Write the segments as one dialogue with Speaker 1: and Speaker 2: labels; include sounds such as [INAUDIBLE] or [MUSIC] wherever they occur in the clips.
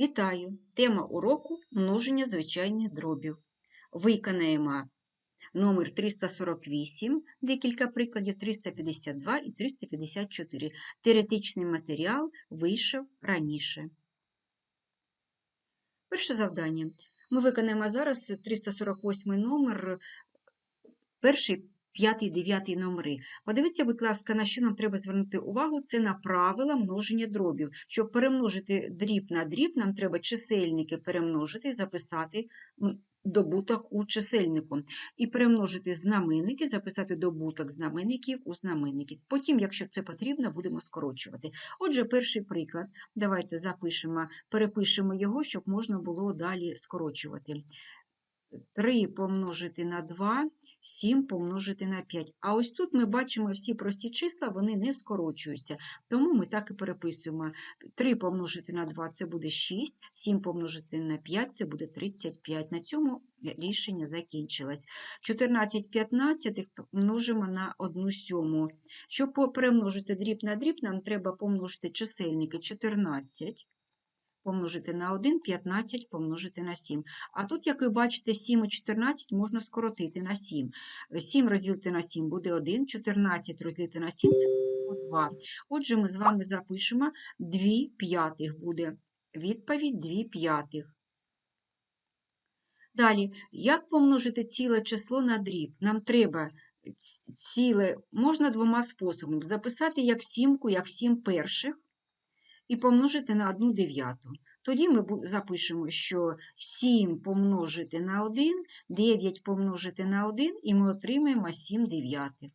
Speaker 1: Вітаю! Тема уроку множення звичайних дробів. Виконаємо номер 348, декілька прикладів 352 і 354. Теоретичний матеріал вийшов раніше. Перше завдання. Ми виконаємо зараз 348 номер, перший, п'ятий, дев'ятий номери. Подивіться, будь ласка, на що нам треба звернути увагу, це на правила множення дробів. Щоб перемножити дріб на дріб, нам треба чисельники перемножити, і записати добуток у чисельнику. І перемножити знаменники, записати добуток знаменників у знаменники. Потім, якщо це потрібно, будемо скорочувати. Отже, перший приклад. Давайте запишемо, перепишемо його, щоб можна було далі скорочувати. 3 помножити на 2, 7 помножити на 5. А ось тут ми бачимо всі прості числа, вони не скорочуються. Тому ми так і переписуємо. 3 помножити на 2 це буде 6, 7 помножити на 5 це буде 35. На цьому рішення закінчилось. 14 15 множимо на 1 сьому. Щоб перемножити дріб на дріб, нам треба помножити чисельники 14 помножити на 1, 15 помножити на 7. А тут, як ви бачите, 7 і 14 можна скоротити на 7. 7 розділити на 7 буде 1, 14 розділити на 7 це буде 2. Отже, ми з вами запишемо 2 п'ятих буде. Відповідь 2 п'ятих. Далі, як помножити ціле число на дріб? Нам треба ціле, можна двома способами. Записати як сімку, як 7 перших, і помножити на 1 дев'яту. Тоді ми запишемо, що 7 помножити на 1, 9 помножити на 1, і ми отримаємо 7 дев'ятих.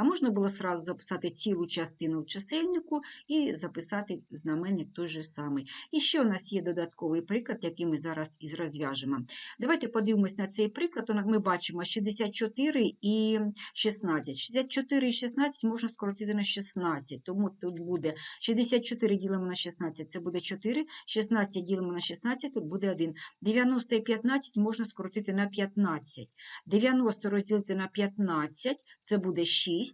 Speaker 1: А можна було сразу записати цілу частину чисельнику і записати знаменник той же самий. І ще у нас є додатковий приклад, який ми зараз із розв'яжемо. Давайте подивимось на цей приклад. Ми бачимо 64 і 16. 64 і 16 можна скоротити на 16, тому тут буде 64 ділимо на 16, це буде 4, 16 ділимо на 16, тут буде 1. 90 і 15 можна скоротити на 15. 90 розділити на 15, це буде 6.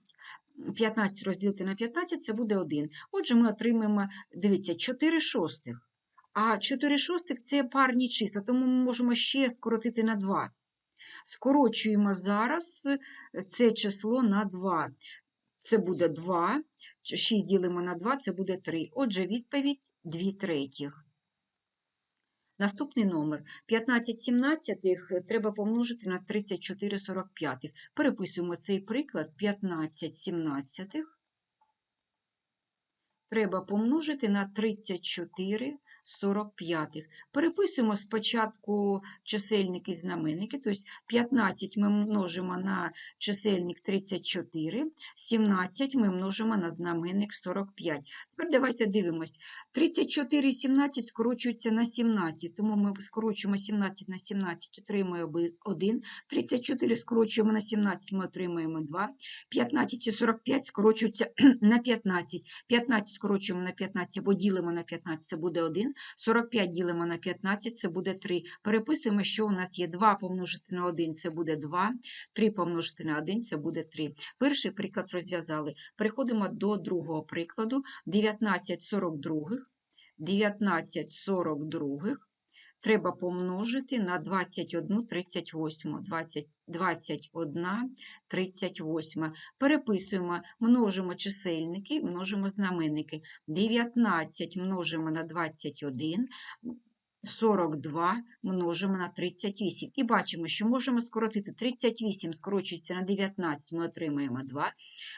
Speaker 1: 15 розділити на 15 це буде 1. Отже, ми отримаємо, дивіться, 4 шостих. А 4 шостих це парні числа, тому ми можемо ще скоротити на 2. Скорочуємо зараз це число на 2. Це буде 2. 6 ділимо на 2, це буде 3. Отже, відповідь 2 третіх. Наступний номер 15 сімнадцятих треба помножити на 34 45. Переписуємо цей приклад 15 сімнадцятих. Треба помножити на 34 45. Переписуємо спочатку чисельники і знаменники, тобто 15 ми множимо на чисельник 34, 17 ми множимо на знаменник 45. Тепер давайте дивимось. 34 і 17 скорочуються на 17, тому ми скорочуємо 17 на 17, отримуємо 1, 34 скорочуємо на 17, ми отримуємо 2, 15 і 45 скорочуються [CLEARS THROAT] на 15, 15 скорочуємо на 15 або ділимо на 15, це буде 1, 45 ділимо на 15, це буде 3. Переписуємо, що у нас є 2 помножити на 1, це буде 2, 3 помножити на 1, це буде 3. Перший приклад розв'язали. Переходимо до другого прикладу. 19 42. 19 42 треба помножити на 21 38. 20, 21 38. Переписуємо, множимо чисельники, множимо знаменники. 19 множимо на 21, 42 множимо на 38. І бачимо, що можемо скоротити 38, скорочується на 19, ми отримаємо 2.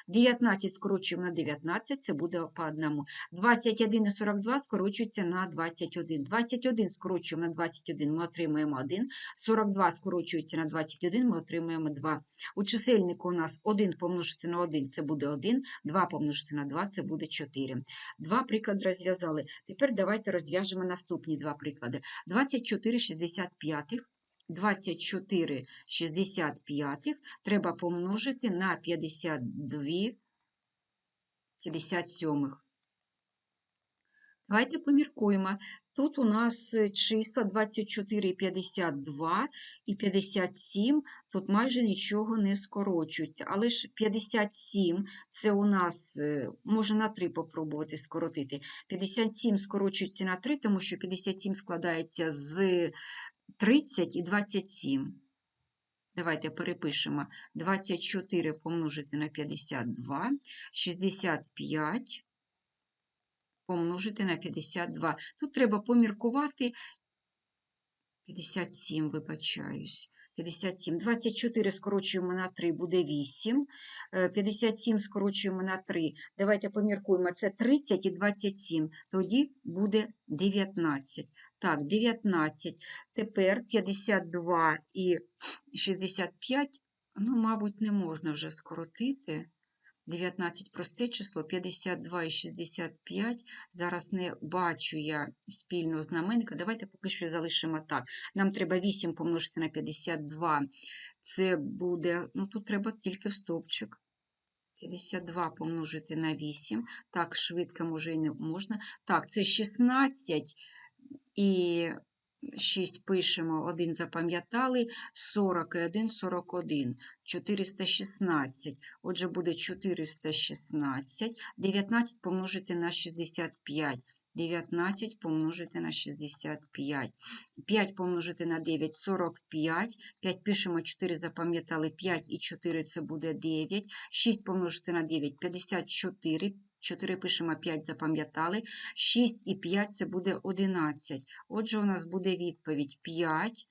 Speaker 1: 19 скорочуємо на 19, це буде по одному. 21 і 42 скорочуються на 21. 21 скорочуємо на 21, ми отримаємо 1. 42 скорочується на 21, ми отримаємо 2. У чисельнику у нас 1 помножити на 1, це буде 1, 2 помножити на 2, це буде 4. Два приклади розв'язали. Тепер давайте розв'яжемо наступні два приклади. 24 65. 24 65 треба помножити на 52 57. Давайте поміркуємо. Тут у нас е, числа 24 і 52 і 57, тут майже нічого не скорочується. Але ж 57 це у нас, е, може на 3 попробувати скоротити. 57 скорочується на 3, тому що 57 складається з 30 і 27. Давайте перепишемо 24 помножити на 52, 65 помножити на 52. Тут треба поміркувати 57, вибачаюсь. 57. 24 скорочуємо на 3, буде 8. Е, 57 скорочуємо на 3. Давайте поміркуємо, це 30 і 27. Тоді буде 19. Так, 19. Тепер 52 і 65, ну, мабуть, не можна вже скоротити. 19 просте число, 52 і 65. Зараз не бачу я спільного знаменника. Давайте поки що залишимо так. Нам треба 8 помножити на 52. Це буде, ну тут треба тільки в стовпчик. 52 помножити на 8. Так, швидко може і не можна. Так, це 16 і 6 пишемо, 1 запам'ятали, 40 і 1, 41, 416. Отже, буде 416, 19 помножити на 65. 19 помножити на 65. 5 помножити на 9 – 45. 5 пишемо, 4 запам'ятали, 5 і 4 – це буде 9. 6 помножити на 9 – 54. 4 пишемо 5, запам'ятали. 6 і 5 це буде 11. Отже, у нас буде відповідь 5,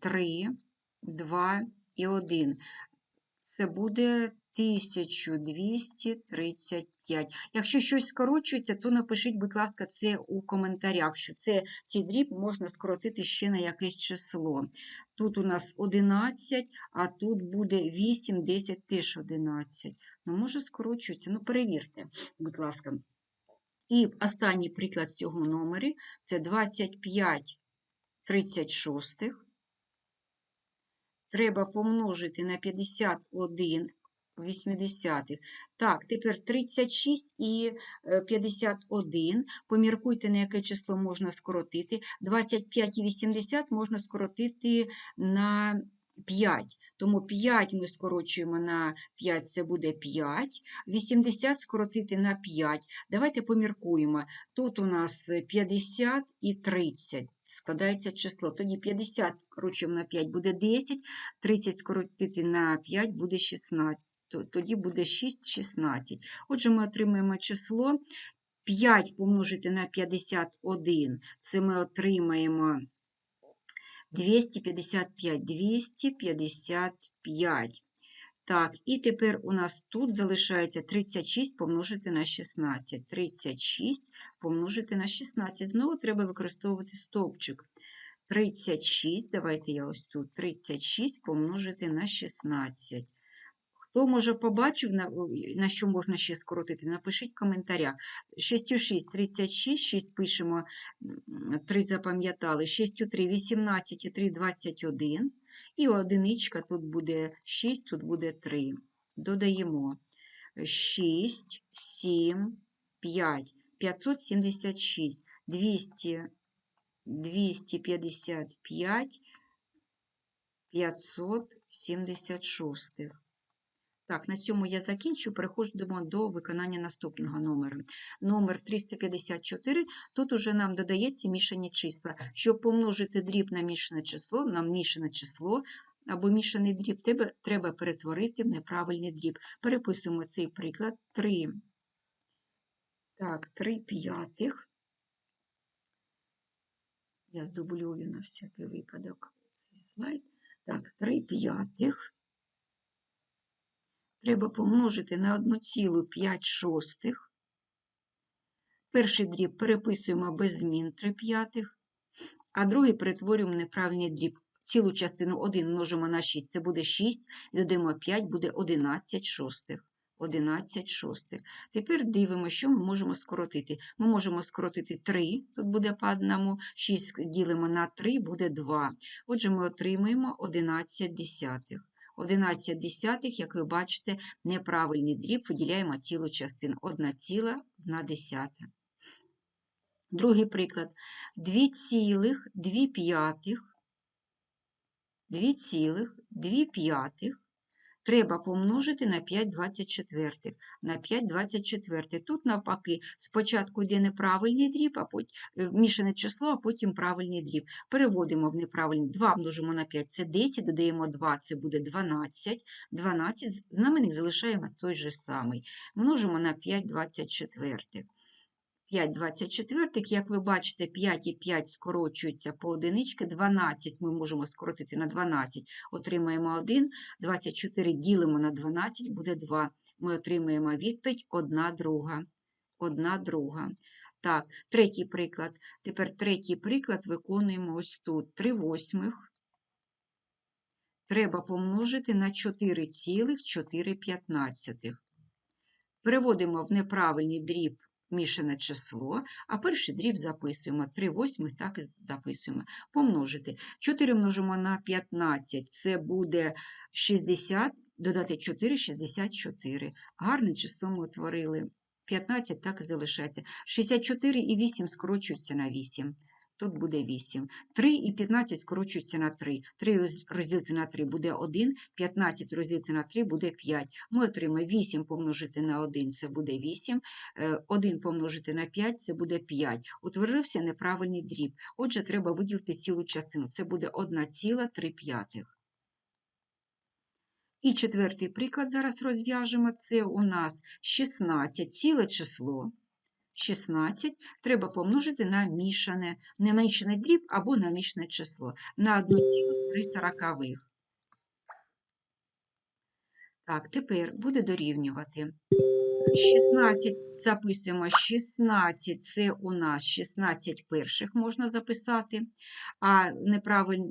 Speaker 1: 3, 2 і 1. Це буде 1235. Якщо щось скорочується, то напишіть, будь ласка, це у коментарях, що це, цей дріб можна скоротити ще на якесь число. Тут у нас 11, а тут буде 8, 10, теж 11. Ну, може, скорочується. Ну, перевірте, будь ласка. І останній приклад цього номері це 25 36. Треба помножити на 51 80-х. Так, тепер 36 і 51. Поміркуйте, на яке число можна скоротити. 25 і 80 можна скоротити на 5. Тому 5 ми скорочуємо на 5, це буде 5. 80 скоротити на 5. Давайте поміркуємо. Тут у нас 50 і 30 складається число. Тоді 50 скорочуємо на 5 буде 10, 30 скоротити на 5 буде 16. Тоді буде 6, 16. Отже, ми отримаємо число 5 помножити на 51, це ми отримаємо 255, 255. Так, і тепер у нас тут залишається 36 помножити на 16. 36 помножити на 16. Знову треба використовувати стовпчик. 36, давайте я ось тут 36 помножити на 16. Хто, може, побачив, на, на що можна ще скоротити, напишіть в коментарях. 6 у 6 – 36, 6 пишемо, 3 запам'ятали, 6 у 3 – 18 і 3 – 21. І одиничка тут буде 6, тут буде 3. Додаємо 6, 7, 5, 576, 200, 255, 576. Так, на цьому я закінчу, переходимо до виконання наступного номеру. Номер 354, тут уже нам додається мішані числа. Щоб помножити дріб на мішане число, нам мішане число або мішаний дріб, треба, треба перетворити в неправильний дріб. Переписуємо цей приклад 3. Так, 3 п'ятих. Я здублюю на всякий випадок цей слайд. Так, 3 п'ятих треба помножити на 1,5 шостих. Перший дріб переписуємо без змін 3 п'ятих, а другий перетворюємо в неправильний дріб. Цілу частину 1 множимо на 6, це буде 6, додаємо 5, буде 11 шостих. 11 шостих. Тепер дивимося, що ми можемо скоротити. Ми можемо скоротити 3, тут буде по одному, 6 ділимо на 3, буде 2. Отже, ми отримаємо 11 десятих. 11 десятих, як ви бачите, неправильний дріб, виділяємо цілу частину 1,1 десята. Другий приклад. 2,2 п'ятих 2,2 п'ятих треба помножити на 5,24. На 5,24. Тут, навпаки, спочатку йде неправильний дріб, а потім мішане число, а потім правильний дріб. Переводимо в неправильний. 2 множимо на 5 це 10, додаємо 2, це буде 12. 12, знаменник залишаємо той же самий. Множимо на 5,24. 5 24, як ви бачите, 5 і 5 скорочуються по одинички, 12 ми можемо скоротити на 12, отримаємо 1, 24 ділимо на 12, буде 2. Ми отримаємо відповідь 1 друга. 1 друга. Так, третій приклад. Тепер третій приклад виконуємо ось тут. 3 восьмих. Треба помножити на 4,4. Переводимо в неправильний дріб мішане число, а перший дріб записуємо. 3 восьмих так і записуємо. Помножити. 4 множимо на 15, це буде 60, додати 4 64. Гарне число ми утворили. 15 так і залишається. 64 і 8 скорочуються на 8 тут буде 8. 3 і 15 скорочуються на 3. 3 розділити на 3 буде 1, 15 розділити на 3 буде 5. Ми отримаємо 8 помножити на 1 це буде 8, 1 е, помножити на 5 це буде 5. Утворився неправильний дріб. Отже, треба виділити цілу частину. Це буде 1,3. І четвертий приклад зараз розв'яжемо. Це у нас 16 ціле число. 16 треба помножити на мішане, не мішане дріб або на мішане число на 1,3. Так, тепер буде дорівнювати 16 записуємо 16, це у нас 16 перших можна записати, а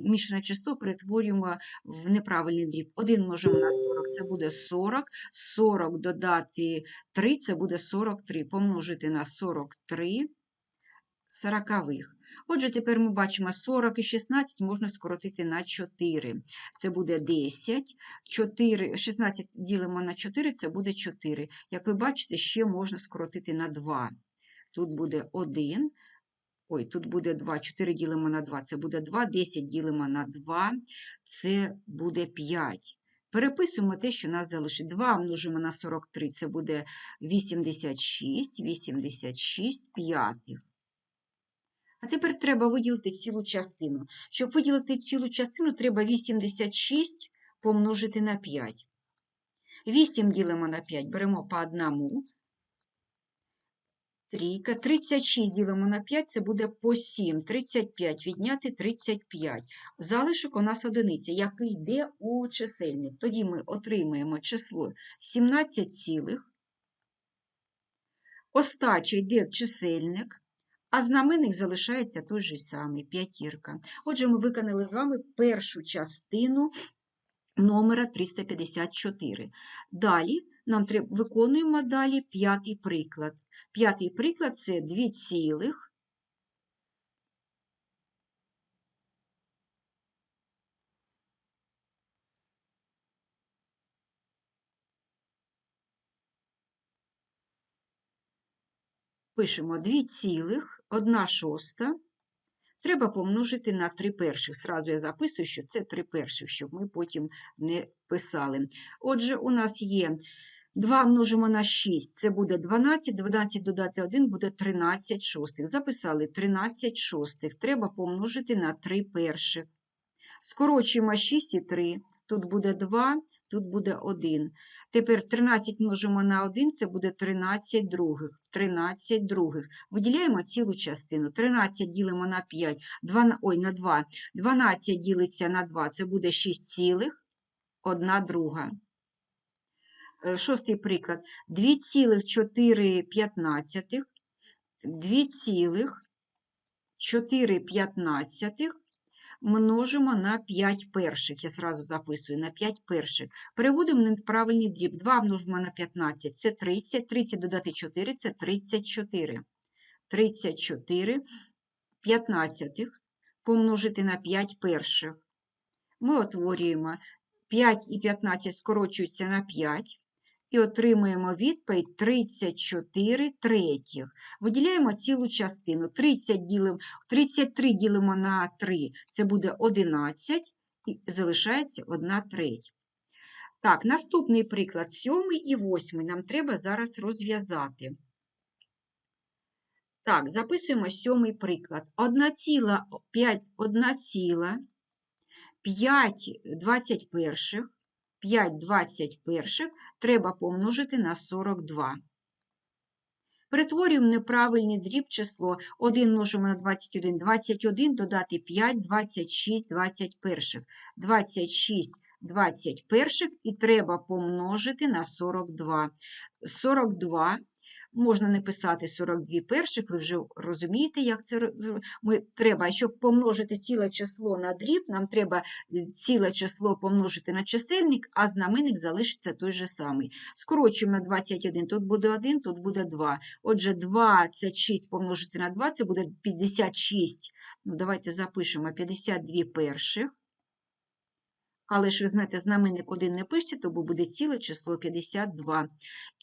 Speaker 1: мішане число перетворюємо в неправильний дріб. 1 множимо на 40, це буде 40, 40 додати 3, це буде 43, помножити на 43 сорокових. Отже, тепер ми бачимо 40 і 16 можна скоротити на 4. Це буде 10, 4, 16 ділимо на 4, це буде 4. Як ви бачите, ще можна скоротити на 2. Тут буде 1. Ой, тут буде 2, 4 ділимо на 2, це буде 2, 10 ділимо на 2, це буде 5. Переписуємо те, що нас залишить. 2 множимо на 43, це буде 86, 86 п'ятих. А тепер треба виділити цілу частину. Щоб виділити цілу частину, треба 86 помножити на 5. 8 ділимо на 5, беремо по одному. Трійка. 36 ділимо на 5, це буде по 7. 35 відняти 35. Залишок у нас одиниця, який йде у чисельник. Тоді ми отримаємо число 17, цілих. остача йде в чисельник а знаменник залишається той же самий п'ятірка. Отже, ми виконали з вами першу частину номера 354. Далі нам треба, виконуємо далі п'ятий приклад. П'ятий приклад це 2 цілих. Пишемо 2 цілих 1 шоста треба помножити на 3 перших. Сразу я записую, що це 3 перших, щоб ми потім не писали. Отже, у нас є 2 множимо на 6, це буде 12, 12 додати 1 буде 13 шостих. Записали 13 шостих. Треба помножити на 3 перших. Скорочуємо 6 і 3. Тут буде 2, тут буде 1. Тепер 13 множимо на 1, це буде 13 других. 13 других. Виділяємо цілу частину. 13 ділимо на 5, 2, ой, на 2. 12 ділиться на 2, це буде 6 цілих, 1 друга. Е, шостий приклад. 2,4 2,4 множимо на 5 перших. Я сразу записую на 5 перших. Переводимо на правильний дріб. 2 множимо на 15 це 30. 30 додати 4 це 34. 34 15 помножити на 5 перших. Ми утворюємо 5 і 15 скорочуються на 5. І отримуємо відповідь 34 третіх. Виділяємо цілу частину. 30 ділимо, 33 ділимо на 3, це буде 11, і залишається 1 треть. Так, наступний приклад, сьомий і восьмий, нам треба зараз розв'язати. Так, записуємо сьомий приклад. 1,5 21 5 21 треба помножити на 42. Перетворюємо неправильний дріб число 1 множимо на 21, 21 додати 5, 26, 21. 26 21 і треба помножити на 42. 42 Можна не писати 42 перших, ви вже розумієте, як це ми, треба, щоб помножити ціле число на дріб, нам треба е, ціле число помножити на чисельник, а знаменник залишиться той же самий. Скорочуємо на 21, тут буде 1, тут буде 2. Отже, 26 помножити на 2 це буде 56. Ну, Давайте запишемо 52 перших. Але ж ви знаєте, знаменник 1 не пишеться, тому буде ціле число 52.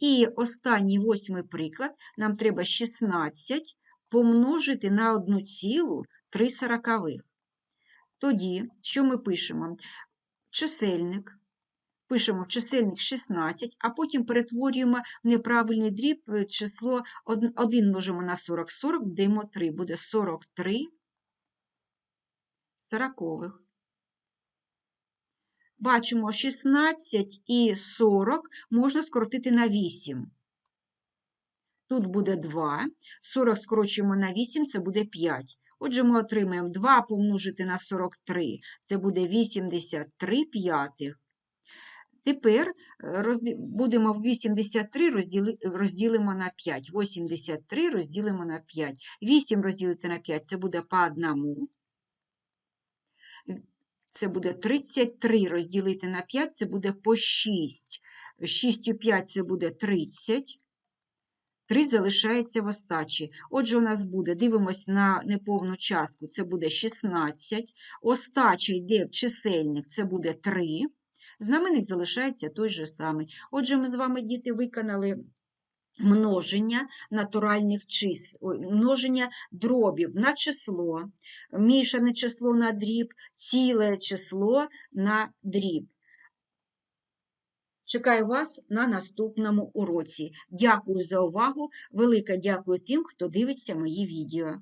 Speaker 1: І останній восьмий приклад, нам треба 16 помножити на 1 цілу 3 сорокових. Тоді, що ми пишемо? Чисельник. Пишемо в чисельник 16, а потім перетворюємо в неправильний дріб е, число 1 множимо на 40, 40 даємо 3, буде 43 сорокових. Бачимо, 16 і 40 можна скоротити на 8. Тут буде 2, 40 скорочуємо на 8, це буде 5. Отже, ми отримаємо 2 помножити на 43, це буде 83 п'ятих. Тепер е, будемо 83 розділи, розділимо на 5. 83 розділимо на 5. 8 розділити на 5 це буде по одному це буде 33 розділити на 5, це буде по 6. 6 у 5 це буде 30. 3 залишається в остачі. Отже, у нас буде, дивимось на неповну частку, це буде 16. Остача йде в чисельник, це буде 3. Знаменник залишається той же самий. Отже, ми з вами, діти, виконали множення натуральних чисел, множення дробів на число, мішане число на дріб, ціле число на дріб. Чекаю вас на наступному уроці. Дякую за увагу. Велике дякую тим, хто дивиться мої відео.